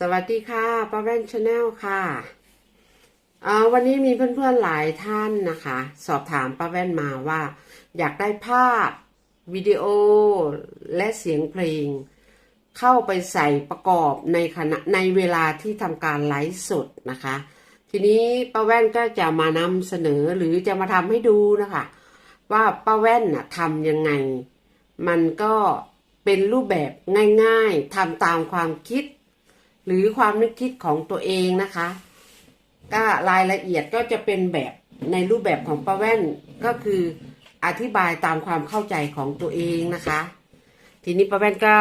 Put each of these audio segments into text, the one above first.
สวัสดีค่ะป้าแว่นชาแนลค่ะอ่าวันนี้มีเพื่อนๆหลายท่านนะคะ สอบถามป้าแว่นมาว่า อยากได้ภาพวิดีโอและเสียงเพลง เข้าไปใส่ประกอบในขณะในเวลาที่ทำการไลฟ์สดนะคะ ทีนี้ป้าแว่นก็จะมานำเสนอหรือจะมาทำให้ดูนะคะ ว่าป้าแว่นนะทำยังไง มันก็เป็นรูปแบบง่าย ๆทำตามความคิด หรือความนึกคิดของตัวเองนะคะ ก็รายละเอียดก็จะเป็นแบบในรูปแบบของป้าแว่นก็คืออธิบายตามความเข้าใจของตัวเองนะคะ ทีนี้ป้าแว่นก็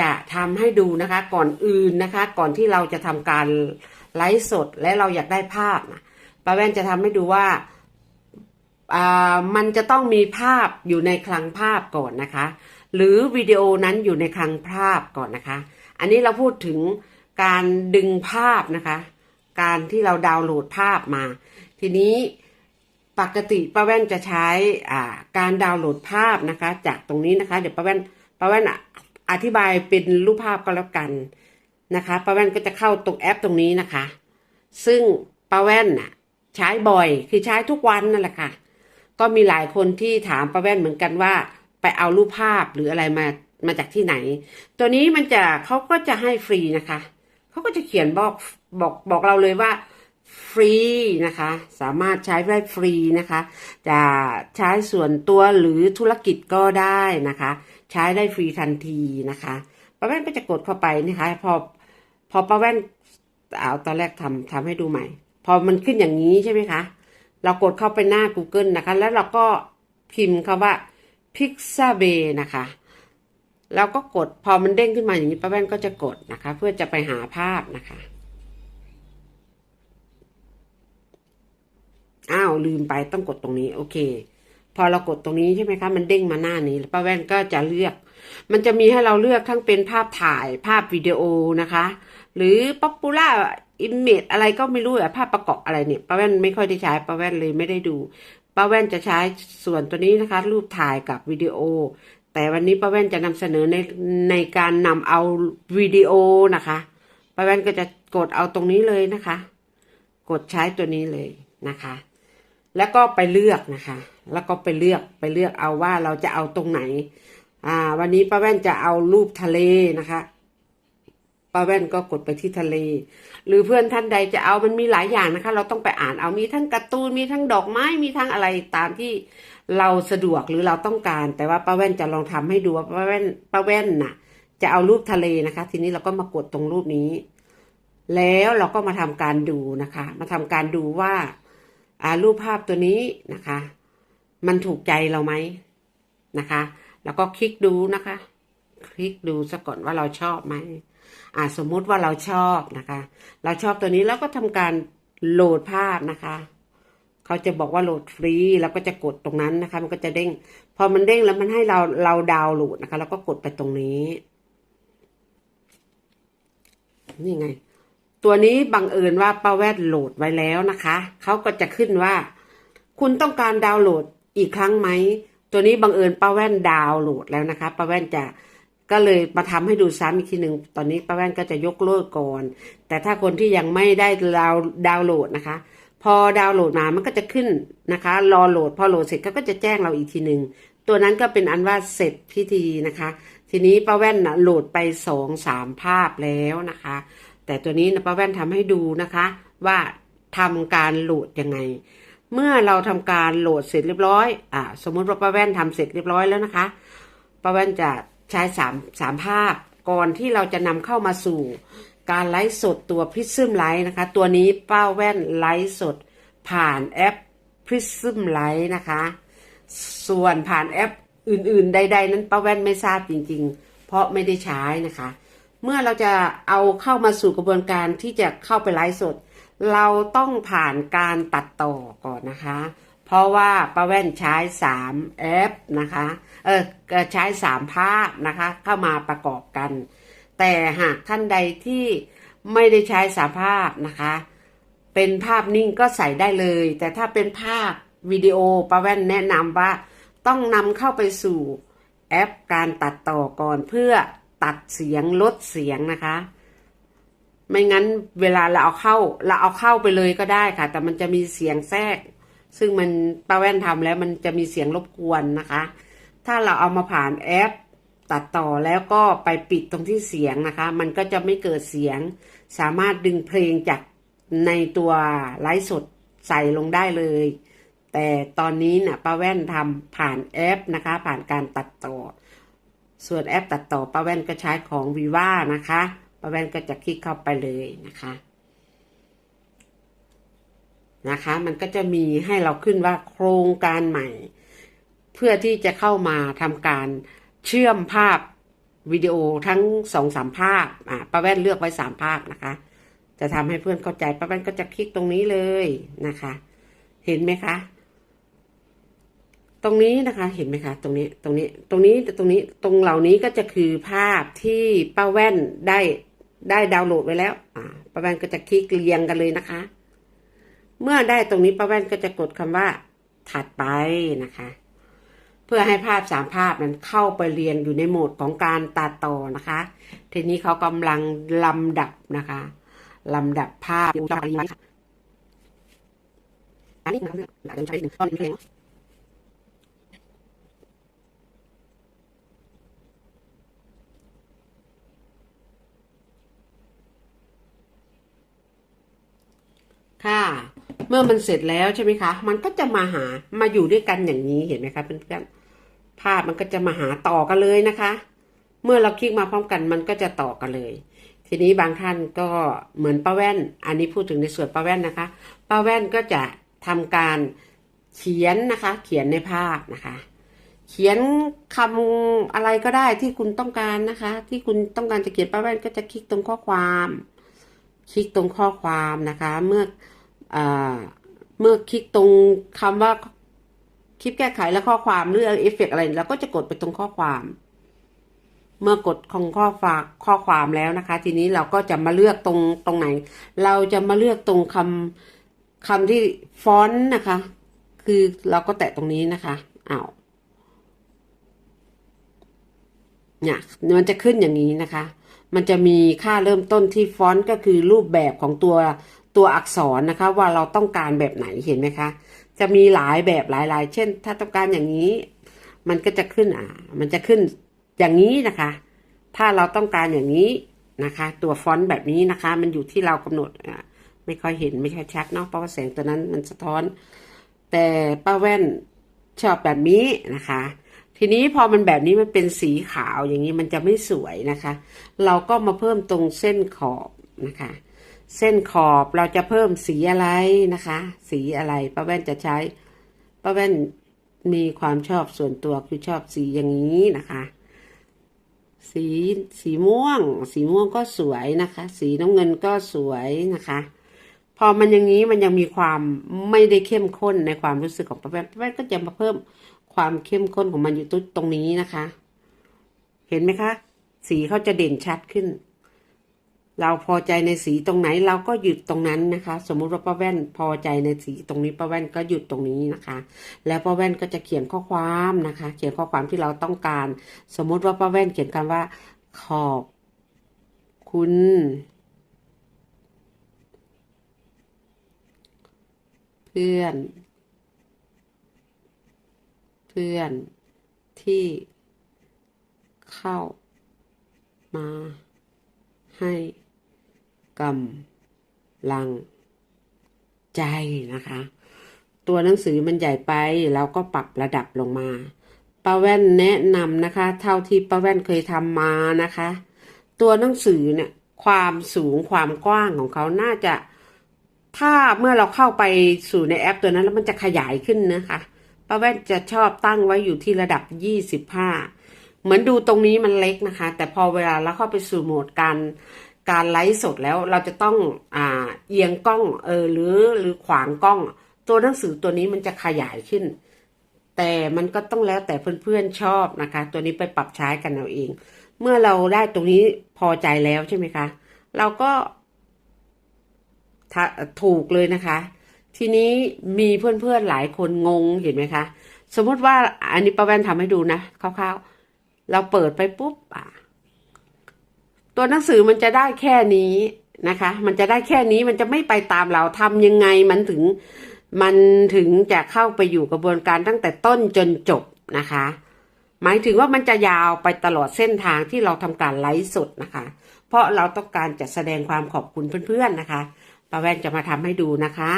จะทำให้ดูนะคะก่อนอื่นนะคะ ก่อนที่เราจะทำการไลฟ์สดและเราอยากได้ภาพนะป้าแว่นจะทำให้ดูว่าอ่ามันจะต้องมีภาพอยู่ในคลังภาพก่อนนะคะ หรือวิดีโอนั้นอยู่ในคลังภาพก่อนนะคะ อันนี้เราพูดถึง การดึงภาพนะคะ การที่เราดาวน์โหลดภาพมา ทีนี้ปกติป้าแว่นจะใช้อ่าการดาวน์โหลดภาพนะคะ จากตรงนี้นะคะ เดี๋ยวป้าแว่นป้าแว่นอธิบายเป็นรูปภาพก็แล้วกันนะคะป้าแว่นก็จะเข้าตรงแอปตรงนี้นะคะ ซึ่งป้าแว่นน่ะใช้บ่อยคือใช้ทุกวันนั่นแหละค่ะ ก็มีหลายคนที่ถามป้าแว่นเหมือนกันว่า ไปเอารูปภาพหรืออะไรมามาจากที่ไหน ตัวนี้มันจะเขาก็จะให้ฟรีนะคะ เขาก็จะเขียนบอกบอกบอกเราเลยว่าฟรีนะคะ สามารถใช้ได้ฟรีนะคะ จะใช้ส่วนตัวหรือธุรกิจก็ได้นะคะ ใช้ได้ฟรีทันทีนะคะป้าแว่นก็จะกดเข้าไปนะคะ พอพอป้าแว่นเอาตอนแรกทำทำให้ดูใหม่ พอมันขึ้นอย่างนี้ใช่ไหมคะ เรากดเข้าไปหน้า Google นะคะ แล้วเราก็พิมพ์คำว่า Pixabay นะคะ แล้วก็กดพอมันเด้งขึ้นมาอย่างนี้ป้าแว่นก็จะกดนะคะ เพื่อจะไปหาภาพนะคะอ้าวลืมไปต้องกดตรงนี้โอเค พอเรากดตรงนี้ใช่ไหมคะมันเด้งมาหน้านี้แล้วป้าแว่นก็จะเลือก มันจะมีให้เราเลือกทั้งเป็นภาพถ่ายภาพวิดีโอนะคะ หรือ popular image อะไรก็ไม่รู้อะภาพประกอบอะไรเนี่ยป้าแว่นไม่ค่อยได้ใช้ป้าแว่นเลยไม่ได้ดูป้าแว่นจะใช้ส่วนตัวนี้นะคะ รูปถ่ายกับวิดีโอ แต่วันนี้ป้าแว่นจะนำเสนอในในการนำเอาวิดีโอนะคะป้าแว่นก็จะกดเอาตรงนี้เลยนะคะ กดใช้ตัวนี้เลยนะคะ แล้วก็ไปเลือกนะคะ แล้วก็ไปเลือกไปเลือกเอาว่าเราจะเอาตรงไหน อ่า วันนี้ป้าแว่นจะเอารูปทะเลนะคะป้าแว่นก็กดไปที่ทะเล หรือเพื่อนท่านใดจะเอามันมีหลายอย่างนะคะ เราต้องไปอ่านเอามีทั้งการ์ตูนมีทั้งดอกไม้มีทั้งอะไรตามที่ เราสะดวกหรือเราต้องการ แต่ว่าป้าแว่นจะลองทำให้ดูว่าป้าแว่นป้าแว่นน่ะ จะเอารูปทะเลนะคะ ทีนี้เราก็มากดตรงรูปนี้ แล้วเราก็มาทำการดูนะคะ มาทำการดูว่าอ่ารูปภาพตัวนี้นะคะ มันถูกใจเราไหมนะคะ แล้วก็คลิกดูนะคะ คลิกดูซะก่อนว่าเราชอบไหมอ่าสมมุติว่าเราชอบนะคะ เราชอบตัวนี้แล้วก็ทำการโหลดภาพนะคะ เขาจะบอกว่าโหลดฟรีแล้วก็จะกดตรงนั้นนะคะ มันก็จะเด้ง พอมันเด้งแล้วมันให้เราเราดาวน์โหลดนะคะแล้วก็กดไปตรงนี้ นี่ไง ตัวนี้บังเอิญว่าป้าแวดโหลดไว้แล้วนะคะเขาก็จะขึ้นว่า คุณต้องการดาวน์โหลดอีกครั้งไหมตัวนี้บังเอิญป้าแว่นดาวน์โหลดแล้วนะคะป้าแว่นจะก็เลยมาทำให้ดูซ้ำอีกทีหนึ่งตอนนี้ป้าแว่นก็จะยกเลิกก่อน แต่ถ้าคนที่ยังไม่ได้ดาวดาวน์โหลดนะคะ พอดาวน์โหลดมามันก็จะขึ้นนะคะ รอโหลด พอโหลดเสร็จเขาก็จะแจ้งเราอีกทีหนึ่งตัวนั้นก็เป็นอันว่าเสร็จพิธีนะคะ ทีนี้ป้าแว่นนะโหลดไปสองสามภาพแล้วนะคะ แต่ตัวนี้นะป้าแว่นทำให้ดูนะคะ ว่าทำการโหลดยังไง เมื่อเราทำการโหลดเสร็จเรียบร้อยอ่าสมมุติว่าป้าแว่นทำเสร็จเรียบร้อยแล้วนะคะป้าแว่นจะใช้สามสามภาพก่อนที่เราจะนำเข้ามาสู่ การไลฟ์สดตัว Prism Light นะคะ ตัวนี้ป้าแว่นไลฟ์สด ผ่านแอป Prism Light นะคะ ส่วนผ่านแอปอื่นๆ ใด ๆ นั้นป้าแว่นไม่ทราบจริง ๆ เพราะไม่ได้ใช้นะคะ เมื่อเราจะเอาเข้ามาสู่กระบวนการที่จะเข้าไปไลฟ์สด เราต้องผ่านการตัดต่อก่อนนะคะ เพราะว่าป้าแว่นใช้สามแอปนะคะ เออใช้สามภาพนะคะ เข้ามาประกอบกัน แต่หากท่านใดที่ไม่ได้ใช้สาภาพนะคะ เป็นภาพนิ่งก็ใส่ได้เลย แต่ถ้าเป็นภาพวิดีโอป้าแว่นแนะนำว่าต้องนำเข้าไปสู่แอปการตัดต่อก่อนเพื่อตัดเสียงลดเสียงนะคะ ไม่งั้นเวลาเราเอาเข้าเราเอาเข้าไปเลยก็ได้ค่ะ แต่มันจะมีเสียงแทรก ซึ่งมันป้าแว่นทำแล้วมันจะมีเสียงรบกวนนะคะ ถ้าเราเอามาผ่านแอป ตัดต่อแล้วก็ไปปิดตรงที่เสียงนะคะ มันก็จะไม่เกิดเสียง สามารถดึงเพลงจากในตัวไลฟ์สดใส่ลงได้เลย แต่ตอนนี้นะ่ะป้าแว่นทำผ่านแอปนะคะ ผ่านการตัดต่อ ส่วนแอปตัดต่อป้าแว่นก็ใช้ของวีว่านะคะป้าแว่นก็จะคลิกเข้าไปเลยนะคะนะคะ มันก็จะมีให้เราขึ้นว่าโครงการใหม่ เพื่อที่จะเข้ามาทำการ เชื่อมภาพวิดีโอทั้งสองสามภาพอ่าป้าแว่นเลือกไว้สามภาพนะคะ จะทำให้เพื่อนเข้าใจป้าแว่นก็จะคลิกตรงนี้เลยนะคะ เห็นไหมคะ ตรงนี้นะคะ เห็นไหมคะ ตรงนี้ตรงนี้ตรงนี้ตรงนี้ตรงเหล่านี้ก็จะคือภาพที่ป้าแว่นได้ได้ดาวน์โหลดไว้แล้ว อ่าป้าแว่นก็จะคลิกเรียงกันเลยนะคะ เมื่อได้ตรงนี้ป้าแว่นก็จะกดคำว่าถัดไปนะคะ เพื่อให้ภาพสามภาพนั้นเข้าไปเรียงอยู่ในโหมดของการตัดต่อนะคะ ทีนี้เขากำลังลำดับนะคะลำดับภาพอันนี้นะครับหลังจากใช้หนึ่งตอนนี้เพลงค่ะ เมื่อมันเสร็จแล้วใช่ไหมคะ มันก็จะมาหามาอยู่ด้วยกันอย่างนี้เห็นไหมคะเพื่อนๆ ภาพมันก็จะมาหาต่อกันเลยนะคะ เมื่อเราคลิกมาพร้อมกันมันก็จะต่อกันเลย ทีนี้บางท่านก็เหมือนป้าแว่น อันนี้พูดถึงในส่วนป้าแว่นนะคะป้าแว่นก็จะทำการเขียนนะคะ เขียนในภาพนะคะ เขียนคำอะไรก็ได้ที่คุณต้องการนะคะ ที่คุณต้องการจะเขียนป้าแว่นก็จะคลิกตรงข้อความ คลิกตรงข้อความนะคะ เมื่ออเมื่อคลิกตรงคำว่า คลิปแก้ไขและข้อความหรือเอฟเฟกอะไรเราก็จะกดไปตรงข้อความ เมื่อกดของข้อฝากข้อความแล้วนะคะ ทีนี้เราก็จะมาเลือกตรงตรงไหน เราจะมาเลือกตรงคำคำที่ฟอนต์นะคะ คือเราก็แตะตรงนี้นะคะอ้าวเนี่ยมันจะขึ้นอย่างนี้นะคะ มันจะมีค่าเริ่มต้นที่ฟอนต์ก็คือรูปแบบของตัวตัวอักษรนะคะ ว่าเราต้องการแบบไหนเห็นไหมคะ จะมีหลายแบบหลายๆ เช่น ถ้าต้องการอย่างนี้ มันก็จะขึ้นอ่ามันจะขึ้นอย่างนี้นะคะ ถ้าเราต้องการอย่างนี้นะคะ ตัวฟอนต์แบบนี้นะคะ มันอยู่ที่เรากำหนดอ่าไม่ค่อยเห็นไม่ค่อยชัดเนาะเพราะว่าแสงตัวนั้นมันสะท้อน แต่ป้าแว่นชอบแบบนี้นะคะ ทีนี้พอมันแบบนี้มันเป็นสีขาวอย่างนี้มันจะไม่สวยนะคะ เราก็มาเพิ่มตรงเส้นขอบนะคะ เส้นขอบเราจะเพิ่มสีอะไรนะคะ สีอะไรป้าแว่นจะใช้ป้าแว่นมีความชอบส่วนตัวคือชอบสีอย่างนี้นะคะ สีสีม่วง สีม่วงก็สวยนะคะ สีน้ำเงินก็สวยนะคะ พอมันอย่างนี้มันยังมีความไม่ได้เข้มข้นในความรู้สึกของป้าแว่นป้าแว่นก็จะมาเพิ่มความเข้มข้นของมันอยู่ตรงนี้นะคะ เห็นไหมคะ สีเขาจะเด่นชัดขึ้น เราพอใจในสีตรงไหนเราก็หยุดตรงนั้นนะคะ สมมุติว่าป้าแว่นพอใจในสีตรงนี้ป้าแว่นก็หยุดตรงนี้นะคะ แล้วป้าแว่นก็จะเขียนข้อความนะคะ เขียนข้อความที่เราต้องการ สมมุติว่าป้าแว่นเขียนคำว่า ขอบคุณ เพื่อน เพื่อนที่เข้ามาให้ กำลังใจนะคะ ตัวหนังสือมันใหญ่ไปเราก็ปรับระดับลงมาป้าแว่นแนะนำนะคะ เท่าที่ป้าแว่นเคยทำมานะคะ ตัวหนังสือเนี่ยความสูงความกว้างของเขาน่าจะ ถ้าเมื่อเราเข้าไปสู่ในแอปตัวนั้น แล้วมันจะขยายขึ้นนะคะป้าแว่นจะชอบตั้งไว้อยู่ที่ระดับยี่สิบห้าเหมือนดูตรงนี้มันเล็กนะคะ แต่พอเวลาเราเข้าไปสู่โหมดการ การไลฟ์สดแล้วเราจะต้องอ่าเอียงกล้องเออหรือหรือขวางกล้อง ตัวหนังสือตัวนี้มันจะขยายขึ้น แต่มันก็ต้องแล้วแต่เพื่อนๆชอบนะคะ ตัวนี้ไปปรับใช้กันเอาเอง เมื่อเราได้ตรงนี้พอใจแล้วใช่ไหมคะ เราก็ถ,ถูกเลยนะคะ ทีนี้มีเพื่อนๆหลายคนงงเห็นไหมคะสมมติว่าอันนี้ป้าแว่นทำให้ดูนะคร่าวๆเราเปิดไปปุ๊บอะ ตัวหนังสือมันจะได้แค่นี้นะคะ มันจะได้แค่นี้มันจะไม่ไปตามเราทำยังไงมันถึงมันถึงจะเข้าไปอยู่กระบวนการตั้งแต่ต้นจนจบนะคะ หมายถึงว่ามันจะยาวไปตลอดเส้นทางที่เราทำการไลฟ์สดนะคะ เพราะเราต้องการจะแสดงความขอบคุณเพื่อนๆนะคะป้าแว่นจะมาทำให้ดูนะคะ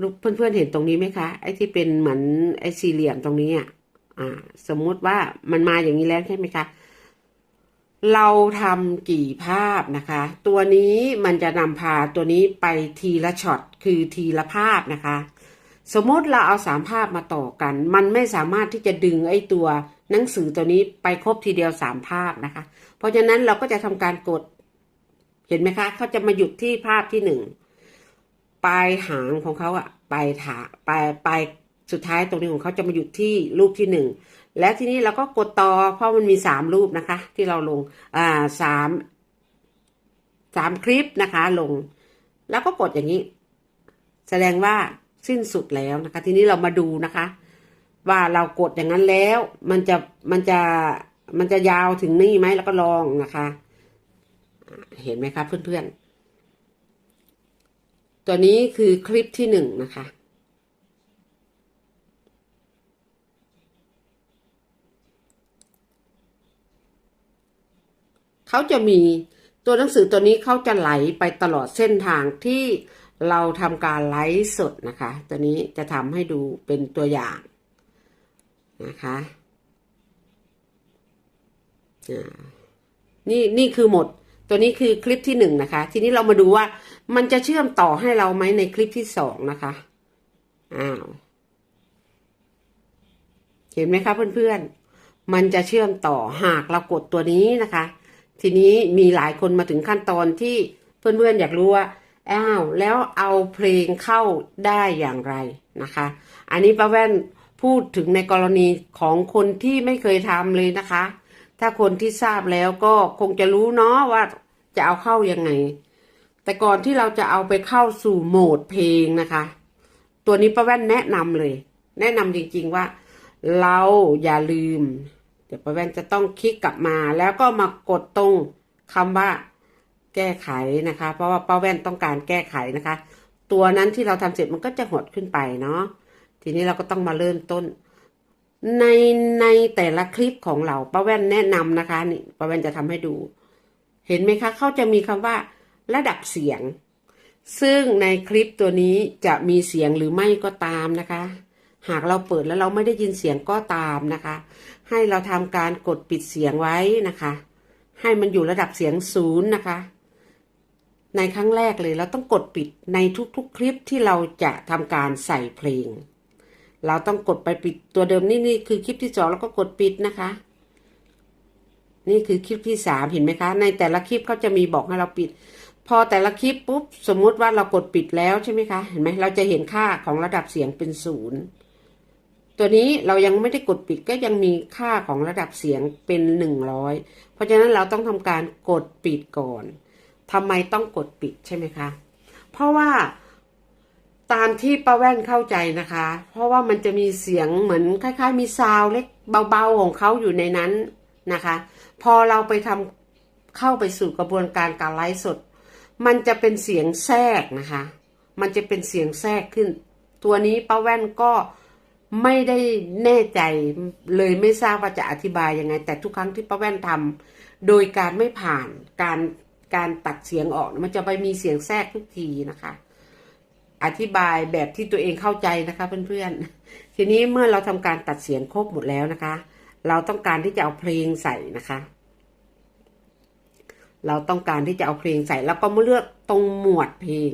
ลูกเพื่อนๆเห็นตรงนี้ไหมคะ ไอ้ที่เป็นเหมือนไอ้สี่เหลี่ยมตรงนี้อะอ่า สมมุติว่ามันมาอย่างนี้แล้วใช่ไหมคะ เราทำกี่ภาพนะคะ ตัวนี้มันจะนำพาตัวนี้ไปทีละช็อตคือทีละภาพนะคะ สมมติเราเอาสามภาพมาต่อกัน มันไม่สามารถที่จะดึงไอ้ตัวหนังสือตัวนี้ไปครบทีเดียวสามภาพนะคะ เพราะฉะนั้นเราก็จะทำการกด เห็นไหมคะเขาจะมาหยุดที่ภาพที่หนึ่งปลายหางของเขาอะปลายถาปลายปลายสุดท้ายตรงนี้ของเขาจะมาหยุดที่รูปที่หนึ่ง และทีนี้เราก็กดต่อเพราะมันมีสามรูปนะคะ ที่เราลงอ่าสามสามคลิปนะคะ ลง แล้วก็กดอย่างนี้ แสดงว่าสิ้นสุดแล้วนะคะ ทีนี้เรามาดูนะคะ ว่าเรากดอย่างนั้นแล้ว มันจะมันจะมันจะยาวถึงนี่ไหมแล้วก็ลองนะคะ เห็นไหมคะเพื่อนๆ ตัวนี้คือคลิปที่หนึ่งนะคะ เขาจะมีตัวหนังสือตัวนี้เขาจะไหลไปตลอดเส้นทางที่เราทำการไลฟ์สดนะคะ ตัวนี้จะทำให้ดูเป็นตัวอย่างนะคะนี่นี่คือหมด ตัวนี้คือคลิปที่หนึ่งนะคะ ทีนี้เรามาดูว่ามันจะเชื่อมต่อให้เราไหมในคลิปที่สองนะคะอ้าวเห็นไหมคะเพื่อนๆ มันจะเชื่อมต่อหากเรากดตัวนี้นะคะ ทีนี้มีหลายคนมาถึงขั้นตอนที่เพื่อนๆอยากรู้ว่าอ้าวแล้วเอาเพลงเข้าได้อย่างไรนะคะ อันนี้ป้าแว่นพูดถึงในกรณีของคนที่ไม่เคยทำเลยนะคะ ถ้าคนที่ทราบแล้วก็คงจะรู้เนาะว่าจะเอาเข้ายังไง แต่ก่อนที่เราจะเอาไปเข้าสู่โหมดเพลงนะคะ ตัวนี้ป้าแว่นแนะนำเลย แนะนำจริงๆว่า เราอย่าลืม เดี๋ยวป้าแว่นจะต้องคลิกกลับมา แล้วก็มากดตรงคำว่าแก้ไขนะคะ เพราะว่าป้าแว่นต้องการแก้ไขนะคะ ตัวนั้นที่เราทำเสร็จมันก็จะหดขึ้นไปเนาะทีนี้เราก็ต้องมาเริ่มต้น ในในแต่ละคลิปของเราป้าแว่นแนะนำนะคะนี่ป้าแว่นจะทำให้ดู เห็นไหมคะเขาจะมีคำว่า ระดับเสียง ซึ่งในคลิปตัวนี้จะมีเสียงหรือไม่ก็ตามนะคะ หากเราเปิดแล้วเราไม่ได้ยินเสียงก็ตามนะคะ ให้เราทำการกดปิดเสียงไว้นะคะ ให้มันอยู่ระดับเสียงศูนย์นะคะ ในครั้งแรกเลยเราต้องกดปิดในทุกๆคลิปที่เราจะทำการใส่เพลง เราต้องกดไปปิดตัวเดิมนี่นี่คือคลิปที่สองแล้วก็กดปิดนะคะ นี่คือคลิปที่สามเห็นไหมคะ ในแต่ละคลิปเขาจะมีบอกให้เราปิด พอแต่ละคลิปปุ๊บสมมุติว่าเรากดปิดแล้วใช่ไหมคะ เห็นไหมเราจะเห็นค่าของระดับเสียงเป็นศูนย์ ตัวนี้เรายังไม่ได้กดปิดก็ยังมีค่าของระดับเสียงเป็นหนึ่งร้อยเพราะฉะนั้นเราต้องทำการกดปิดก่อนทำไมต้องกดปิดใช่ไหมคะ เพราะว่าตามที่ป้าแว่นเข้าใจนะคะ เพราะว่ามันจะมีเสียงเหมือนคล้าย ๆ มีซาวเล็กเบาๆของเขาอยู่ในนั้นนะคะ พอเราไปทำเข้าไปสู่กระบวนการการไลฟ์สด มันจะเป็นเสียงแทรกนะคะ มันจะเป็นเสียงแทรกขึ้น ตัวนี้ป้าแว่นก็ ไม่ได้แน่ใจเลยไม่ทราบว่าจะอธิบายยังไง แต่ทุกครั้งที่ป้าแว่นทำโดยการไม่ผ่านการการตัดเสียงออก มันจะไปมีเสียงแทรกทุกทีนะคะ อธิบายแบบที่ตัวเองเข้าใจนะคะเพื่อนๆทีนี้เมื่อเราทำการตัดเสียงครบหมดแล้วนะคะ เราต้องการที่จะเอาเพลงใส่นะคะ เราต้องการที่จะเอาเพลงใส่แล้วก็มาเลือกตรงหมวดเพลง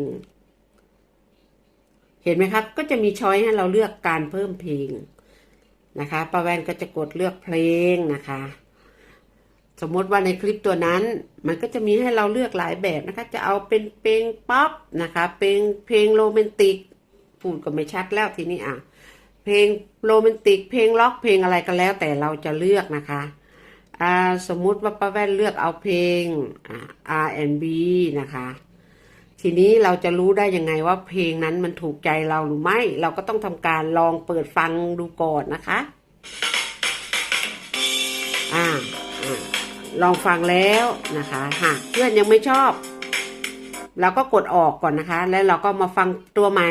เห็นไหมครับ ก็จะมีช้อยให้เราเลือกการเพิ่มเพลงนะคะป้าแวนก็จะกดเลือกเพลงนะคะ สมมติว่าในคลิปตัวนั้น มันก็จะมีให้เราเลือกหลายแบบนะคะ จะเอาเป็นเพลงป๊อปนะคะ เพลงเพลงโรแมนติกพูดก็ไม่ชัดแล้วทีนี้อะ เพลงโรแมนติก เพลงล็อกเพลงอะไรก็แล้ว แต่เราจะเลือกนะคะสมมุติว่าป้าแว่นเลือกเอาเพลง R&B นะคะ ทีนี้เราจะรู้ได้ยังไงว่าเพลงนั้นมันถูกใจเราหรือไม่ เราก็ต้องทำการลองเปิดฟังดูก่อนนะคะอ่าลองฟังแล้วนะคะหากเพื่อนยังไม่ชอบ เราก็กดออกก่อนนะคะ แล้วเราก็มาฟังตัวใหม่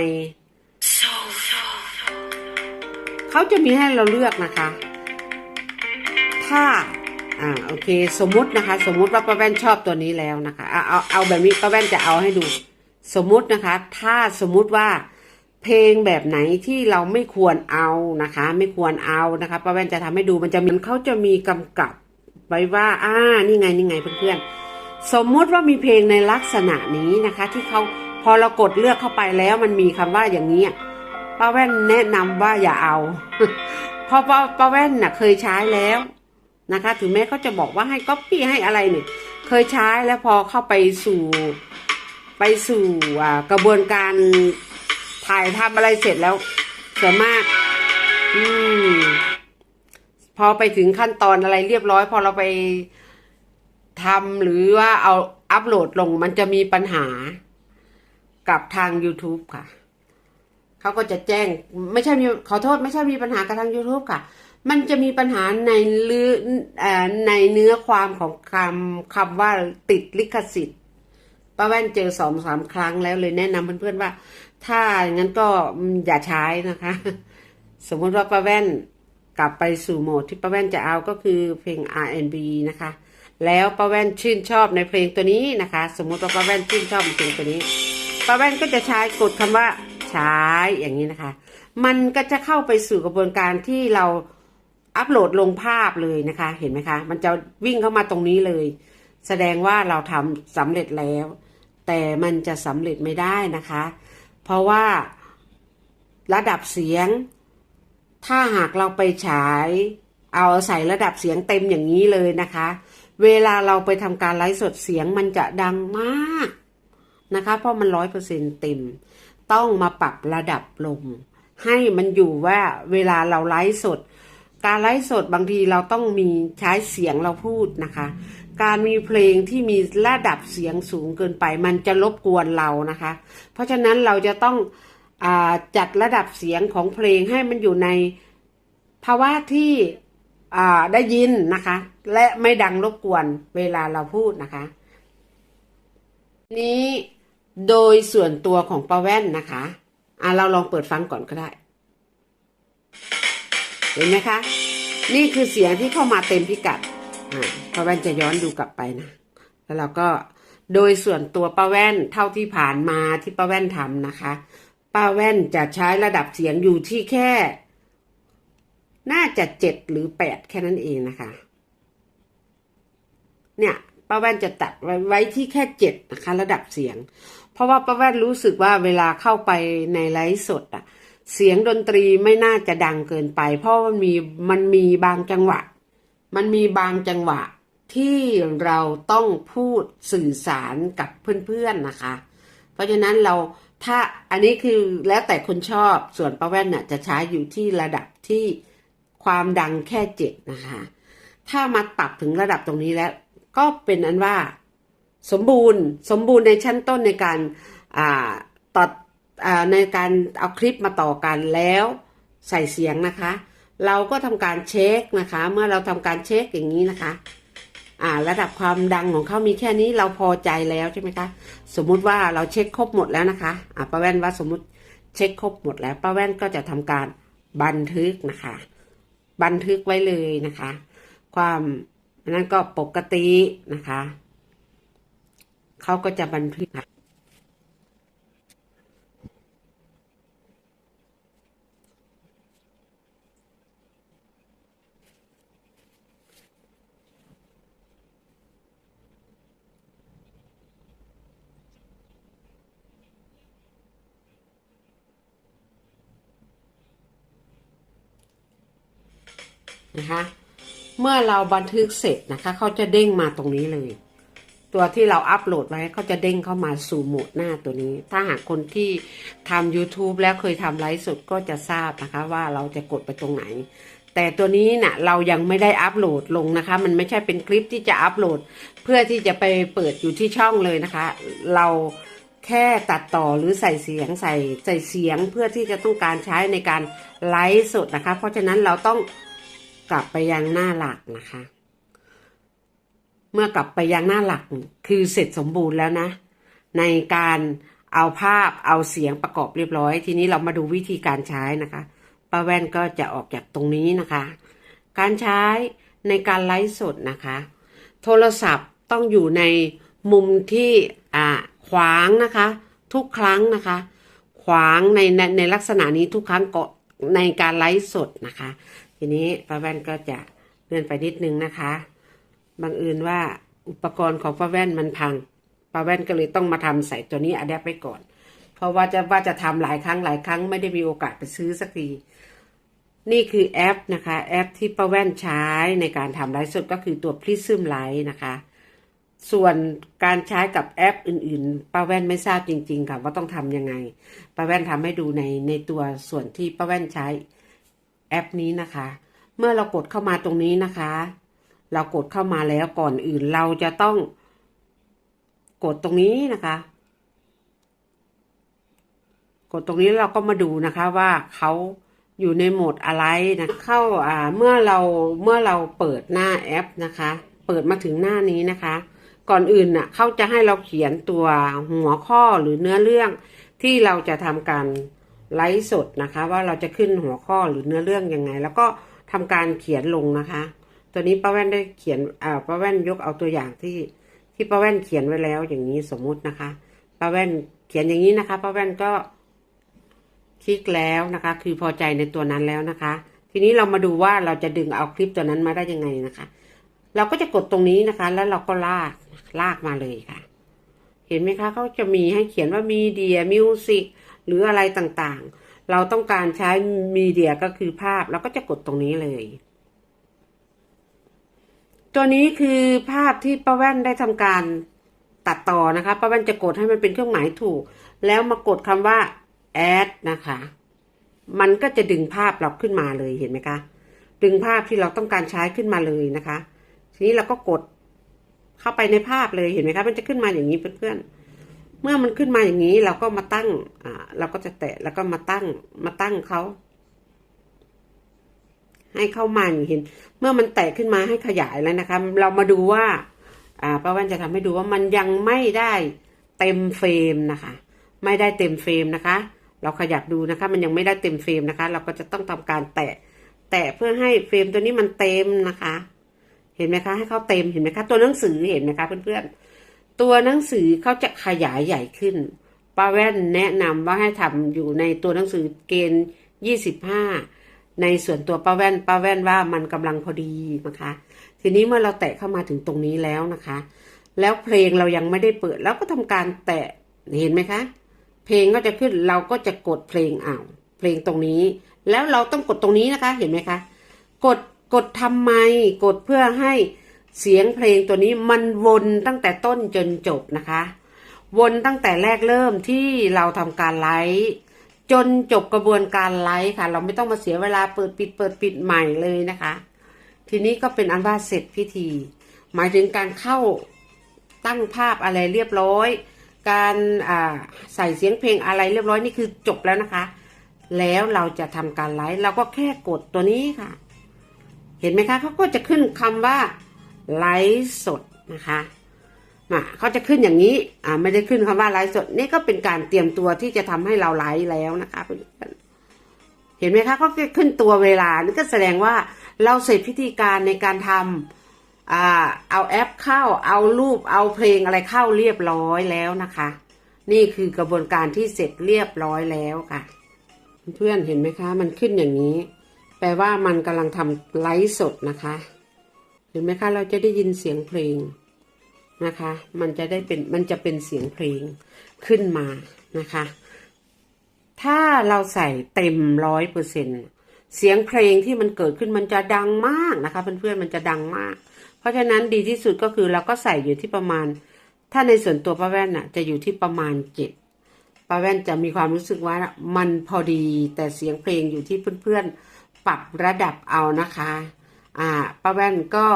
เขาจะมีให้เราเลือกนะคะ ถ้า อ่าโอเค สมมุตินะคะ สมมุติว่าป้าแว่นชอบตัวนี้แล้วนะคะเอาเอาเอาแบบนี้ป้าแว่นจะเอาให้ดู สมมุตินะคะ ถ้าสมมุติว่าเพลงแบบไหนที่เราไม่ควรเอานะคะ ไม่ควรเอานะคะป้าแว่นจะทำให้ดูมันจะมีเขาจะมีกำกับไว้ว่าอ่านี่ไงนี่ไงเพื่อนๆสมมุติว่ามีเพลงในลักษณะนี้นะคะ ที่เขาพอเรากดเลือกเข้าไปแล้วมันมีคำว่าอย่างนี้ป้าแว่นแนะนำว่าอย่าเอาเพราะป้าป้าแว่นน่ะเคยใช้แล้ว นะคะ ถึงแม้เขาจะบอกว่าให้ก๊อปปี้ให้อะไรเนี่ย เคยใช้แล้วพอเข้าไปสู่ไปสู่กระบวนการถ่ายทำอะไรเสร็จแล้วส่วนมาก อืม พอไปถึงขั้นตอนอะไรเรียบร้อย พอเราไปทำหรือว่าเอาอัปโหลดลงมันจะมีปัญหากับทาง YouTube ค่ะ เขาก็จะแจ้ง ไม่ใช่มีขอโทษ ไม่ใช่มีปัญหากับทาง YouTube ค่ะ มันจะมีปัญหาในลืออ่อในเนื้อความของคำคำว่าติดลิขสิทธิ์ป้าแว่นเจอสองสามครั้งแล้วเลยแนะนำเพื่อนๆว่า ถ้าอย่างนั้นก็อย่าใช้นะคะ สมมติว่าป้าแว่นกลับไปสู่โหมดที่ป้าแว่นจะเอาก็คือเพลง R&B นะคะ แล้วป้าแว่นชื่นชอบในเพลงตัวนี้นะคะ สมมติว่าป้าแว่นชื่นชอบในเพลงตัวนี้ป้าแว่นก็จะใช้กดคำว่าใช้อย่างนี้นะคะ มันก็จะเข้าไปสู่กระบวนการที่เรา อัปโหลดลงภาพเลยนะคะ เห็นไหมคะ มันจะวิ่งเข้ามาตรงนี้เลย แสดงว่าเราทำสำเร็จแล้ว แต่มันจะสำเร็จไม่ได้นะคะ เพราะว่าระดับเสียง ถ้าหากเราไปฉาย เอาใส่ระดับเสียงเต็มอย่างนี้เลยนะคะ เวลาเราไปทำการไลฟ์สดเสียงมันจะดังมากนะคะ เพราะมันร้อยเปอร์เซ็นเต็ม ต้องมาปรับระดับลง ให้มันอยู่ว่าเวลาเราไลฟ์สด การไลฟ์สดบางทีเราต้องมีใช้เสียงเราพูดนะคะ การมีเพลงที่มีระดับเสียงสูงเกินไป มันจะรบกวนเรานะคะ เพราะฉะนั้นเราจะต้องอจัดระดับเสียงของเพลงให้มันอยู่ในภาวะที่ได้ยินนะคะ และไม่ดังรบกวนเวลาเราพูดนะคะ นี้โดยส่วนตัวของป้าแว่นนะคะอะเราลองเปิดฟังก่อนก็ได้ เห็นไหมคะ นี่คือเสียงที่เข้ามาเต็มพิกัดอ่าป้าแว่นจะย้อนดูกลับไปนะแล้วเราก็โดยส่วนตัวป้าแว่นเท่าที่ผ่านมาที่ป้าแว่นทำนะคะป้าแว่นจะใช้ระดับเสียงอยู่ที่แค่ น่าจะเจ็ดหรือแปดแค่นั้นเองนะคะ เนี่ยป้าแว่นจะตัดไว้ไว้ที่แค่เจ็ดนะคะ ระดับเสียง เพราะว่าป้าแว่นรู้สึกว่าเวลาเข้าไปในไลฟ์สดอะ เสียงดนตรีไม่น่าจะดังเกินไป เพราะมันมีมันมีบางจังหวะ มันมีบางจังหวะที่เราต้องพูดสื่อสารกับเพื่อนๆนะคะ เพราะฉะนั้นเราถ้าอันนี้คือแล้วแต่คนชอบส่วนป้าแว่นน่ะจะใช้อยู่ที่ระดับที่ความดังแค่เจ็ดนะคะ ถ้ามาปรับถึงระดับตรงนี้แล้ว ก็เป็นอันว่า สมบูรณ์สมบูรณ์ในชั้นต้นในการอ่าตัด ในการเอาคลิปมาต่อกันแล้วใส่เสียงนะคะ เราก็ทำการเช็คนะคะ เมื่อเราทำการเช็คอย่างนี้นะคะ อ่า ระดับความดังของเขามีแค่นี้เราพอใจแล้วใช่ไหมคะ สมมุติว่าเราเช็คครบหมดแล้วนะคะ อ่าป้าแว่นว่าสมมติเช็คครบหมดแล้วป้าแว่นก็จะทำการบันทึกนะคะ บันทึกไว้เลยนะคะ ความนั้นก็ปกตินะคะเขาก็จะบันทึกค่ะ นะคะ เมื่อเราบันทึกเสร็จนะคะ เขาจะเด้งมาตรงนี้เลย ตัวที่เราอัปโหลดไว้เขาจะเด้งเข้ามาสู่โหมดหน้าตัวนี้ ถ้าหากคนที่ทำ YouTube แล้วเคยทำไลฟ์สดก็จะทราบนะคะ ว่าเราจะกดไปตรงไหน แต่ตัวนี้นะ่ะเรายังไม่ได้อัปโหลดลงนะคะ มันไม่ใช่เป็นคลิปที่จะอัปโหลด เพื่อที่จะไปเปิดอยู่ที่ช่องเลยนะคะ เราแค่ตัดต่อหรือใส่เสียงใส่ใส่เสียงเพื่อที่จะต้องการใช้ในการไลฟ์สดนะคะ เพราะฉะนั้นเราต้อง กลับไปยังหน้าหลักนะคะ เมื่อกลับไปยังหน้าหลักคือเสร็จสมบูรณ์แล้วนะ ในการเอาภาพเอาเสียงประกอบเรียบร้อย ทีนี้เรามาดูวิธีการใช้นะคะป้าแว่นก็จะออกจากตรงนี้นะคะ การใช้ในการไลฟ์สดนะคะ โทรศัพท์ต้องอยู่ในมุมที่อ่าขวางนะคะ ทุกครั้งนะคะ ขวางในในในลักษณะนี้ทุกครั้งก็ในการไลฟ์สดนะคะ ทีนี้ป้าแว่นก็จะเลื่อนไปนิดนึงนะคะ บังเอิญว่าอุปกรณ์ของป้าแว่นมันพังป้าแว่นก็เลยต้องมาทำใส่ตัวนี้อะแดปไปก่อน เพราะว่าจะว่าจะทำหลายครั้งหลายครั้งไม่ได้มีโอกาสไปซื้อสักทีนี่คือแอปนะคะแอปที่ป้าแว่นใช้ในการทำไลฟ์สดก็คือตัว Prism Live นะคะ ส่วนการใช้กับแอปอื่นๆป้าแว่นไม่ทราบจริง ๆ ค่ะว่าต้องทำยังไงป้าแว่นทำให้ดูในในตัวส่วนที่ป้าแว่นใช้ แอปนี้นะคะ เมื่อเรากดเข้ามาตรงนี้นะคะ เรากดเข้ามาแล้วก่อนอื่นเราจะต้องกดตรงนี้นะคะ กดตรงนี้เราก็มาดูนะคะว่าเขาอยู่ในโหมดอะไรนะเข้าอ่าเมื่อเราเมื่อเราเปิดหน้าแอปนะคะ เปิดมาถึงหน้านี้นะคะ ก่อนอื่นน่ะเขาจะให้เราเขียนตัวหัวข้อหรือเนื้อเรื่องที่เราจะทำการ ไลฟ์สดนะคะ ว่าเราจะขึ้นหัวข้อหรือเนื้อเรื่องยังไง แล้วก็ทำการเขียนลงนะคะ ตัวนี้ป้าแว่นได้เขียนอ่าป้าแว่นยกเอาตัวอย่างที่ที่ป้าแว่นเขียนไว้แล้วอย่างนี้สมมุตินะคะป้าแว่นเขียนอย่างนี้นะคะป้าแว่นก็คลิกแล้วนะคะ คือพอใจในตัวนั้นแล้วนะคะ ทีนี้เรามาดูว่าเราจะดึงเอาคลิปตัวนั้นมาได้ยังไงนะคะ เราก็จะกดตรงนี้นะคะ แล้วเราก็ลากลากมาเลยค่ะ เห็นไหมคะเขาจะมีให้เขียนว่ามีเดียมิวสิก หรืออะไรต่างๆ เราต้องการใช้มีเดียก็คือภาพเราก็จะกดตรงนี้เลย ตัวนี้คือภาพที่ป้าแว่นได้ทำการตัดต่อนะคะป้าแว่นจะกดให้มันเป็นเครื่องหมายถูก แล้วมากดคำว่า add นะคะ มันก็จะดึงภาพเราขึ้นมาเลยเห็นไหมคะ ดึงภาพที่เราต้องการใช้ขึ้นมาเลยนะคะ ทีนี้เราก็กดเข้าไปในภาพเลยเห็นไหมคะ มันจะขึ้นมาอย่างนี้เพื่อนๆ เมื่อมันขึ้นมาอย่างนี้เราก็มาตั้ง อ่า เราก็จะแตะแล้วก็มาตั้ง มาตั้งเขา ให้เข้ามาอย่างเห็น เมื่อมันแตะขึ้นมาให้ขยายแล้วนะคะ เรามาดูว่า อ่าป้าแว่นจะทำให้ดูว่ามันยังไม่ได้เต็มเฟรมนะคะ ไม่ได้เต็มเฟรมนะคะ เราขยับดูนะคะ มันยังไม่ได้เต็มเฟรมนะคะ เราก็จะต้องทำการแตะ แตะเพื่อให้เฟรมตัวนี้มันเต็มนะคะ เห็นไหมคะ ให้เขาเต็ม เห็นไหมคะ ตัวหนังสือเห็นไหมคะเพื่อนๆ ตัวหนังสือเขาจะขยายใหญ่ขึ้นป้าแว่นแนะนำว่าให้ทำอยู่ในตัวหนังสือเกณฑ์ยี่สิบห้าในส่วนตัวป้าแว่นป้าแว่นว่ามันกำลังพอดีนะคะ ทีนี้เมื่อเราแตะเข้ามาถึงตรงนี้แล้วนะคะ แล้วเพลงเรายังไม่ได้เปิดแล้วก็ทำการแตะเห็นไหมคะ เพลงก็จะขึ้นเราก็จะกดเพลงอ่าวเพลงตรงนี้ แล้วเราต้องกดตรงนี้นะคะเห็นไหมคะ กดกดทำไมกดเพื่อให้ เสียงเพลงตัวนี้มันวนตั้งแต่ต้นจนจบนะคะ วนตั้งแต่แรกเริ่มที่เราทำการไลฟ์จนจบกระบวนการไลฟ์ค่ะ เราไม่ต้องมาเสียเวลาเปิดปิดเปิดปิดใหม่เลยนะคะ ทีนี้ก็เป็นอันว่าเสร็จพิธี หมายถึงการเข้าตั้งภาพอะไรเรียบร้อย การใส่เสียงเพลงอะไรเรียบร้อยนี่คือจบแล้วนะคะ แล้วเราจะทำการไลฟ์เราก็แค่กดตัวนี้ค่ะ เห็นไหมคะเขาก็จะขึ้นคำว่า ไลฟ์สดนะคะมาเขาจะขึ้นอย่างนี้อ่าไม่ได้ขึ้นคำว่าไลฟ์สดนี่ก็เป็นการเตรียมตัวที่จะทำให้เราไลฟ์แล้วนะคะเพื่อนเห็นไหมคะเขาจะขึ้นตัวเวลานี่ก็แสดงว่าเราเสร็จพิธีการในการทำอ่าเอาแอปเข้าเอารูปเอาเพลงอะไรเข้าเรียบร้อยแล้วนะคะ นี่คือกระบวนการที่เสร็จเรียบร้อยแล้วค่ะ เพื่อนเห็นไหมคะ มันขึ้นอย่างนี้ แปลว่ามันกำลังทำไลฟ์สดนะคะ เห็นไหมคะ เราจะได้ยินเสียงเพลงนะคะ มันจะได้เป็น มันจะเป็นเสียงเพลงขึ้นมานะคะ ถ้าเราใส่เต็มร้อยเปอร์เซ็นเสียงเพลงที่มันเกิดขึ้นมันจะดังมากนะคะเพื่อนๆมันจะดังมาก เพราะฉะนั้นดีที่สุดก็คือเราก็ใส่อยู่ที่ประมาณ ถ้าในส่วนตัวป้าแว่นน่ะ จะอยู่ที่ประมาณเจ็ดป้าแว่นจะมีความรู้สึกว่ามันพอดีแต่เสียงเพลงอยู่ที่เพื่อนๆปรับระดับเอานะคะ อ่าป้าแว่นก็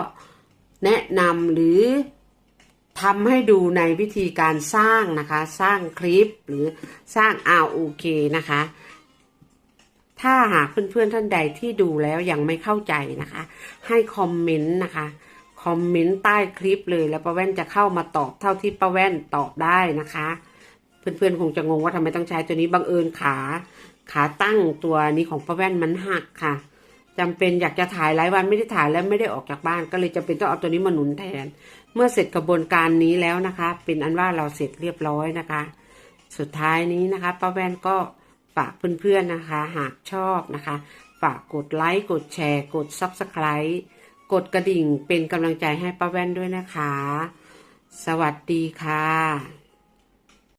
แนะนำหรือทำให้ดูในวิธีการสร้างนะคะ สร้างคลิปหรือสร้าง ROK นะคะ ถ้าหากเพื่อนๆท่านใดที่ดูแล้วยังไม่เข้าใจนะคะ ให้คอมเมนต์นะคะ คอมเมนต์ใต้คลิปเลยแล้วป้าแว่นจะเข้ามาตอบเท่าที่ป้าแว่นตอบได้นะคะ เพื่อนๆคงจะงงว่าทำไมต้องใช้ตัวนี้บังเอิญขา ขาตั้งตัวนี้ของป้าแว่นมันหักค่ะ จำเป็นอยากจะถ่ายหลายวันไม่ได้ถ่ายแล้วไม่ได้ออกจากบ้าน ก็เลยจำเป็นต้องเอาตัวนี้มาหนุนแทน เมื่อเสร็จกระบวนการนี้แล้วนะคะ เป็นอันว่าเราเสร็จเรียบร้อยนะคะ สุดท้ายนี้นะคะป้าแว่นก็ฝากเพื่อนๆนะคะ หากชอบนะคะ ฝากกดไลค์กดแชร์ กด Subscribe กดกระดิ่งเป็นกำลังใจให้ป้าแว่นด้วยนะคะ สวัสดีค่ะ